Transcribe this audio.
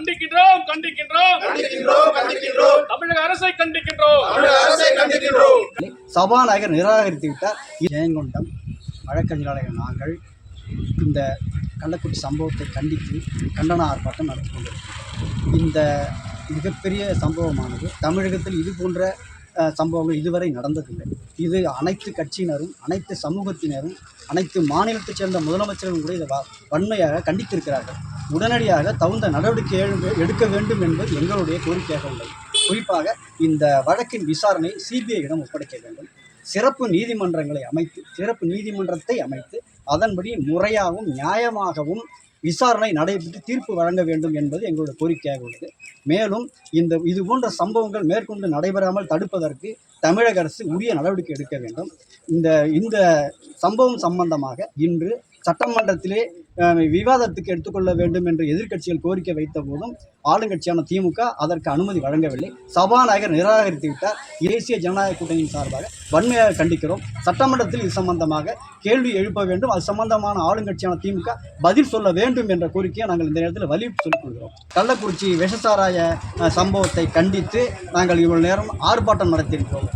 கண்டிக்கின்றோம் கண்டிக்கின்றோம். கண்டிக்கின்றோம் கண்டிக்கின்றோம். தமிழக அரசை கண்டிக்கின்றோம். தமிழக அரசை கண்டிக்கின்றோம். சபாநாயகர் நிராகரித்து விட்டார். ஜெயங்கொண்டம் வழக்கறிஞராக நாங்கள் இந்த கள்ளக்குறிச்சி சம்பவத்தை கண்டித்து கண்டன ஆர்ப்பாட்டம் நடத்தி கொண்டிருக்கிறோம். இந்த மிகப்பெரிய சம்பவமானது தமிழகத்தில் இது போன்ற சம்பவங்கள் இதுவரை நடந்ததில்லை. இது அனைத்து கட்சியினரும் அனைத்து சமூகத்தினரும் அனைத்து மாநிலத்தைச் சேர்ந்த முதலமைச்சர்களும் கூட இதை வ- வன்மையாக கண்டித்திருக்கிறார்கள். உடனடியாக தகுந்த நடவடிக்கை எடுக்க வேண்டும் என்பது எங்களுடைய கோரிக்கையாக உள்ளது. குறிப்பாக இந்த வழக்கின் விசாரணை சிபிஐயிடம் ஒப்படைக்க வேண்டும். சிறப்பு நீதிமன்றங்களை அமைத்து சிறப்பு நீதிமன்றத்தை அமைத்து அதன்படி முறையாகவும் நியாயமாகவும் விசாரணை நடைபெற்று தீர்ப்பு வழங்க வேண்டும் என்பது எங்களுடைய கோரிக்கையாக உள்ளது. மேலும் இந்த இது போன்ற சம்பவங்கள் மேற்கொண்டு நடைபெறாமல் தடுப்பதற்கு தமிழக அரசு உரிய நடவடிக்கை எடுக்க வேண்டும். இந்த இந்த சம்பவம் சம்பந்தமாக இன்று சட்டமன்றத்திலே விவாதத்துக்கு எடுத்துக்கொள்ள வேண்டும் என்று எதிர்க்கட்சிகள் கோரிக்கை வைத்த போதும் ஆளுங்கட்சியான திமுக அதற்கு அனுமதி வழங்கவில்லை. சபாநாயகர் நிராகரித்து விட்டார். தேசிய ஜனநாயக கூட்டணியின் சார்பாக வன்மையாக கண்டிக்கிறோம். சட்டமன்றத்தில் இது சம்பந்தமாக கேள்வி எழுப்ப வேண்டும். அது சம்பந்தமான ஆளுங்கட்சியான திமுக பதில் சொல்ல வேண்டும் என்ற கோரிக்கையை நாங்கள் இந்த நேரத்தில் வலியுறுத்தி சொல்லிக் கொள்கிறோம். கள்ளக்குறிச்சி விஷசாராய சம்பவத்தை கண்டித்து நாங்கள் இவ்வளவு நேரம் ஆர்ப்பாட்டம் நடத்தியிருக்கிறோம்.